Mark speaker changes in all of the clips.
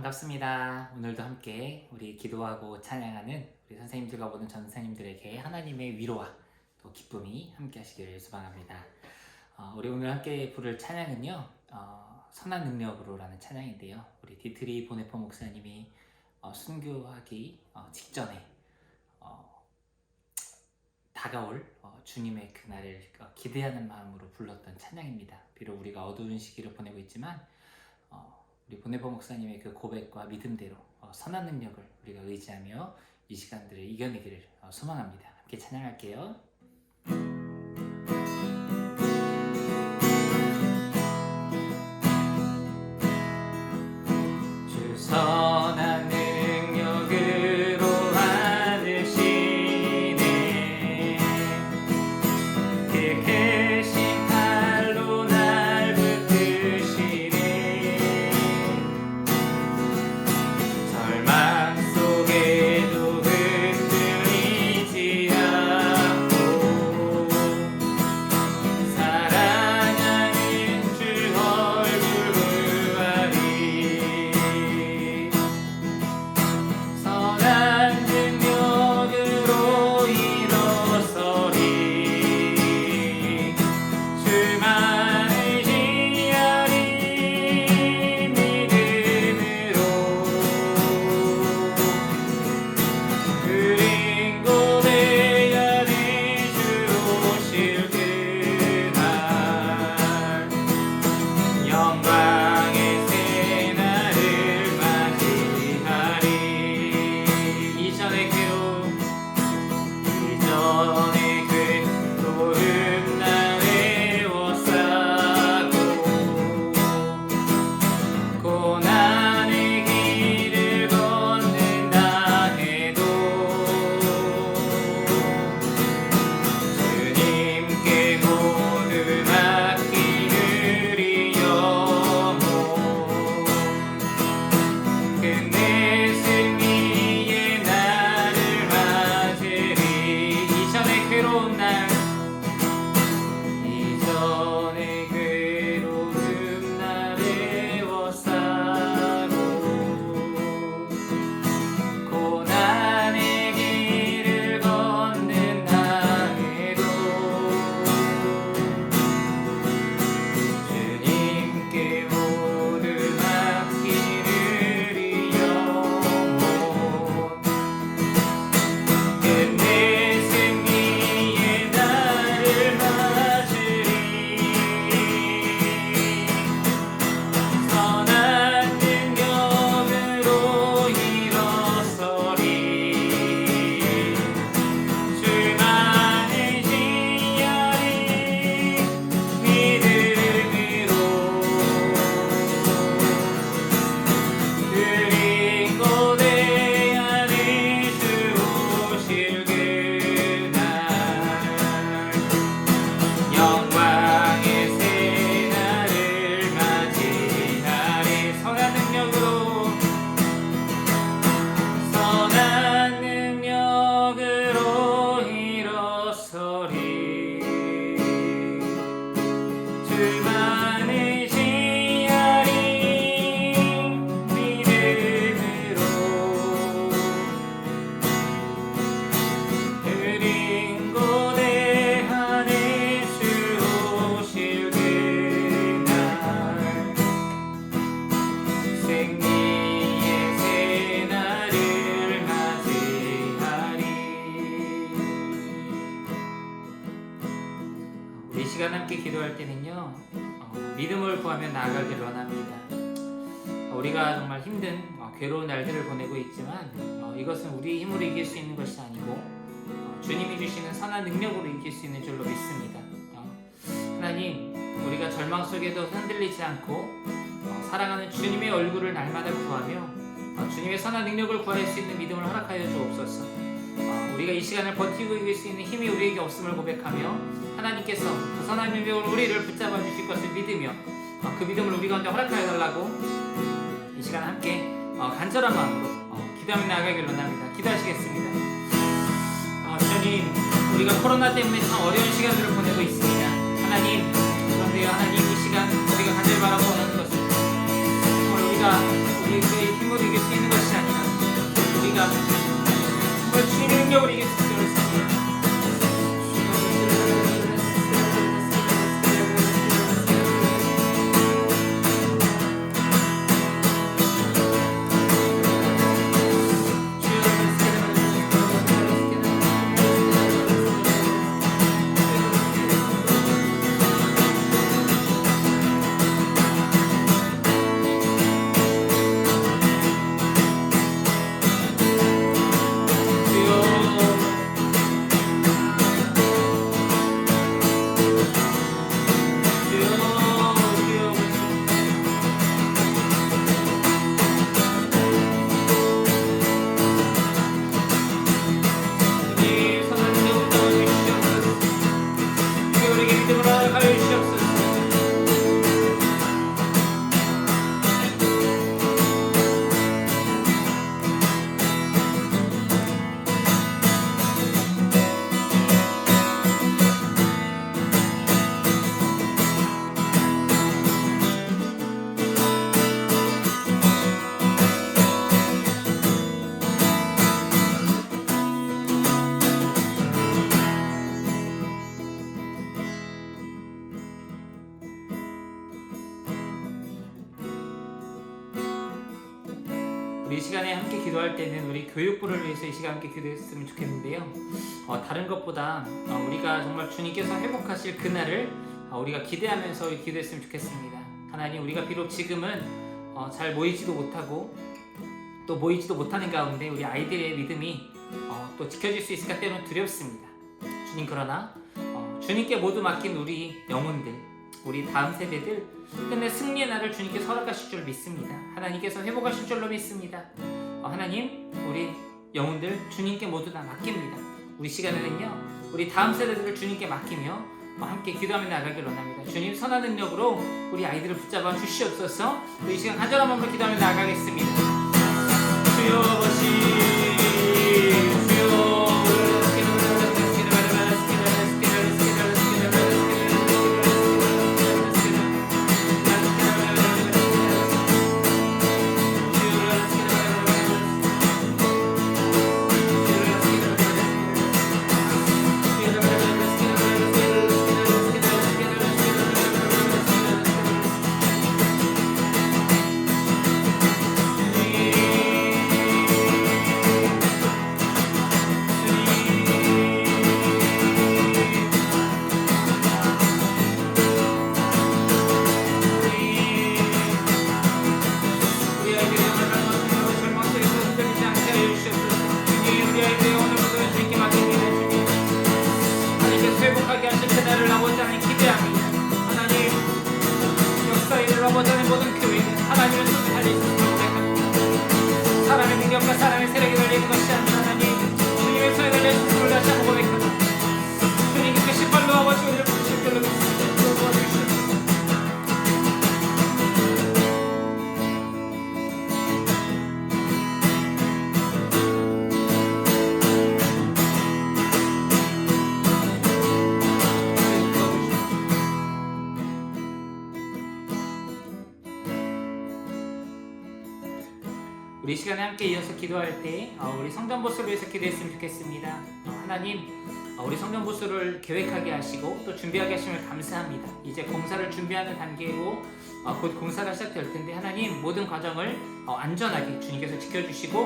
Speaker 1: 반갑습니다. 오늘도 함께 우리 기도하고 찬양하는 우리 선생님들과 보는 전사님들에게 하나님의 위로와 또 기쁨이 함께 하시기를 소망합니다. 어, 우리 오늘 함께 부를 찬양은요, 어, 선한 능력으로라는 찬양인데요. 우리 디트리 보네포 목사님이 어, 순교하기 어, 직전에 어, 다가올 어, 주님의 그날을 어, 기대하는 마음으로 불렀던 찬양입니다. 비록 우리가 어두운 시기를 보내고 있지만 어, 우리 보네보 목사님의 그 고백과 믿음대로 어, 선한 능력을 우리가 의지하며 이 시간들을 이겨내기를 어, 소망합니다. 함께 찬양할게요. 구하며 나아가기를 원합니다 어, 우리가 정말 힘든 어, 괴로운 날들을 보내고 있지만 어, 이것은 우리의 힘으로 이길 수 있는 것이 아니고 어, 주님이 주시는 선한 능력으로 이길 수 있는 줄로 믿습니다 어, 하나님 우리가 절망 속에도 흔들리지 않고 어, 사랑하는 주님의 얼굴을 날마다 구하며 어, 주님의 선한 능력을 구할 수 있는 믿음을 허락하여 주옵소서. 어, 우리가 이 시간을 버티고 이길 수 있는 힘이 우리에게 없음을 고백하며 하나님께서 그 선한 능력으로 우리를 붙잡아 주실 것을 믿으며 어, 그 믿음을 우리 가운데 허락하여 달라고 이 시간 함께 어, 간절한 마음으로 어, 기도하며 나가길 원합니다. 기도하시겠습니다. 어, 주님, 우리가 코로나 때문에 참 어려운 시간들을 보내고 있습니다. 하나님, 그런데요, 하나님 이 시간 우리가 간절 바라고 하는 것은 정말 우리가 우리의 힘으로 이길 수 있는 것이 아니라 우리가 정말 주님의 능력으로 이길 수 있는 시간에 함께 기도할 때는 우리 교육부를 위해서 이 시간 함께 기도했으면 좋겠는데요. 어, 다른 것보다 어, 우리가 정말 주님께서 회복하실 그날을 어, 우리가 기대하면서 기도했으면 좋겠습니다. 하나님 우리가 비록 지금은 어, 잘 모이지도 못하고 또 모이지도 못하는 가운데 우리 아이들의 믿음이 어, 또 지켜질 수 있을까 때로는 두렵습니다. 주님 그러나 어, 주님께 모두 맡긴 우리 영혼들 우리 다음 세대들 끝내 승리의 날을 주님께 허락하실 줄 믿습니다. 하나님께서 회복하실 줄로 믿습니다. 어, 하나님 우리 영혼들 주님께 모두 다 맡깁니다. 우리 시간에는요 우리 다음 세대들을 주님께 맡기며 어, 함께 기도하며 나가길 원합니다. 주님 선한 능력으로 우리 아이들을 붙잡아 주시옵소서. 우리 이 시간 간절한 마음으로 기도하며 나가겠습니다. 주여 아버지 우리 시간에 함께 이어서 기도할 때 어, 우리 성전 보수를 위해서 기도했으면 좋겠습니다. 어, 하나님, 어, 우리 성전 보수를 계획하게 하시고 또 준비하게 하심을 감사합니다. 이제 공사를 준비하는 단계고 어, 곧 공사가 시작될 텐데 하나님 모든 과정을 어, 안전하게 주님께서 지켜주시고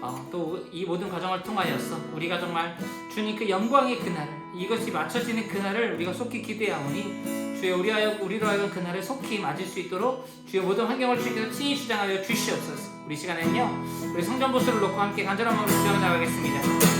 Speaker 1: 어, 또이 모든 과정을 통하여서 우리가 정말 주님 그 영광의 그날 이것이 맞춰지는 그날을 우리가 속히 기대하오니 주여 우리 하여 우리로 하여금 그날을 속히 맞을 수 있도록 주여 모든 환경을 주께서 친히 주장하여 주시옵소서. 우리 시간에는요 우리 성전 보수를 놓고 함께 간절한 마음으로 기도해 나가겠습니다.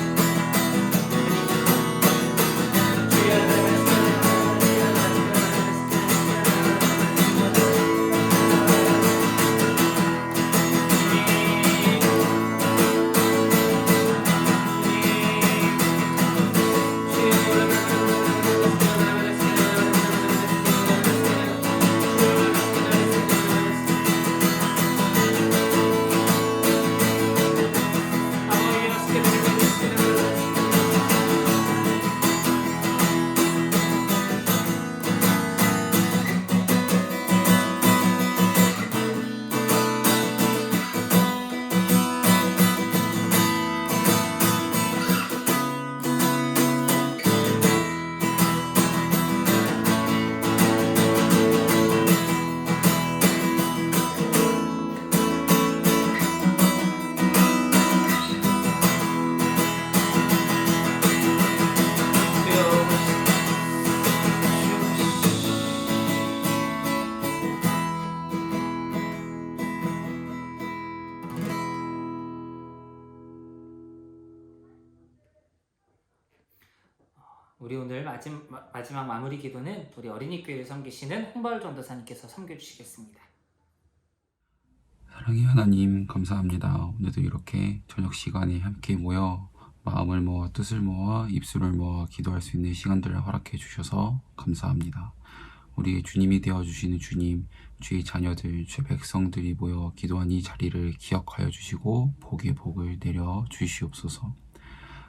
Speaker 1: 마지막, 마지막 마무리 기도는 우리 어린이 교회에 섬기시는 홍바울 전도사님께서 섬겨 주시겠습니다.
Speaker 2: 사랑의 하나님 감사합니다. 오늘도 이렇게 저녁 시간에 함께 모여 마음을 모아 뜻을 모아 입술을 모아 기도할 수 있는 시간들을 허락해 주셔서 감사합니다. 우리의 주님이 되어 주시는 주님, 주의 자녀들, 주의 백성들이 모여 기도한 이 자리를 기억하여 주시고 복의 복을 내려 주시옵소서.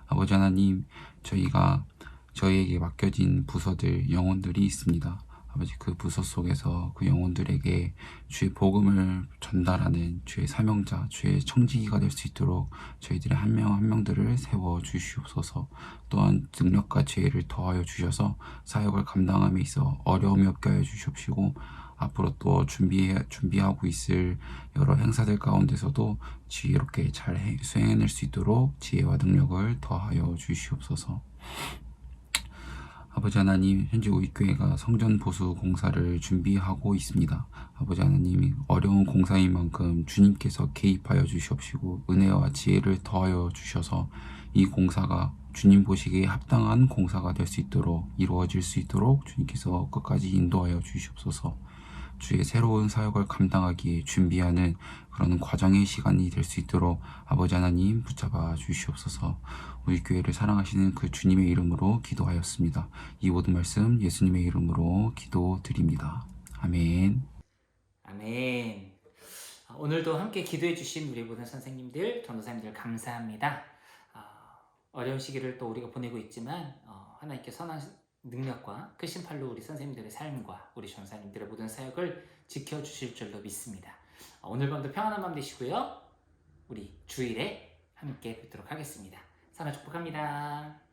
Speaker 2: 아버지 하나님, 저희가 저희에게 맡겨진 부서들, 영혼들이 있습니다. 아버지 그 부서 속에서 그 영혼들에게 주의 복음을 전달하는 주의 사명자, 주의 청지기가 될 수 있도록 저희들의 한 명 한 명들을 세워 주시옵소서. 또한 능력과 지혜를 더하여 주셔서 사역을 감당함에 있어 어려움이 없게 하여 주시옵시고 앞으로 또 준비해 준비하고 있을 여러 행사들 가운데서도 지혜롭게 잘 해- 수행해낼 수 있도록 지혜와 능력을 더하여 주시옵소서. 아버지 하나님, 현재 우리 교회가 성전 보수 공사를 준비하고 있습니다. 아버지 하나님, 어려운 공사인 만큼 주님께서 개입하여 주시옵시고 은혜와 지혜를 더하여 주셔서 이 공사가 주님 보시기에 합당한 공사가 될 수 있도록 이루어질 수 있도록 주님께서 끝까지 인도하여 주시옵소서. 주의 새로운 사역을 감당하기에 준비하는 그런 과정의 시간이 될 수 있도록 아버지 하나님 붙잡아 주시옵소서. 우리 교회를 사랑하시는 그 주님의 이름으로 기도하였습니다. 이 모든 말씀 예수님의 이름으로 기도드립니다. 아멘.
Speaker 1: 아멘. 아, 오늘도 함께 기도해 주신 우리 모든 선생님들, 전도사님들 감사합니다. 아, 어려운 시기를 또 우리가 보내고 있지만 어, 하나님께 선한 능력과 크신 팔로 우리 선생님들의 삶과 우리 전사님들의 모든 사역을 지켜주실 줄로 믿습니다. 어, 오늘 밤도 평안한 밤 되시고요. 우리 주일에 함께 뵙도록 하겠습니다. 사랑 축복합니다.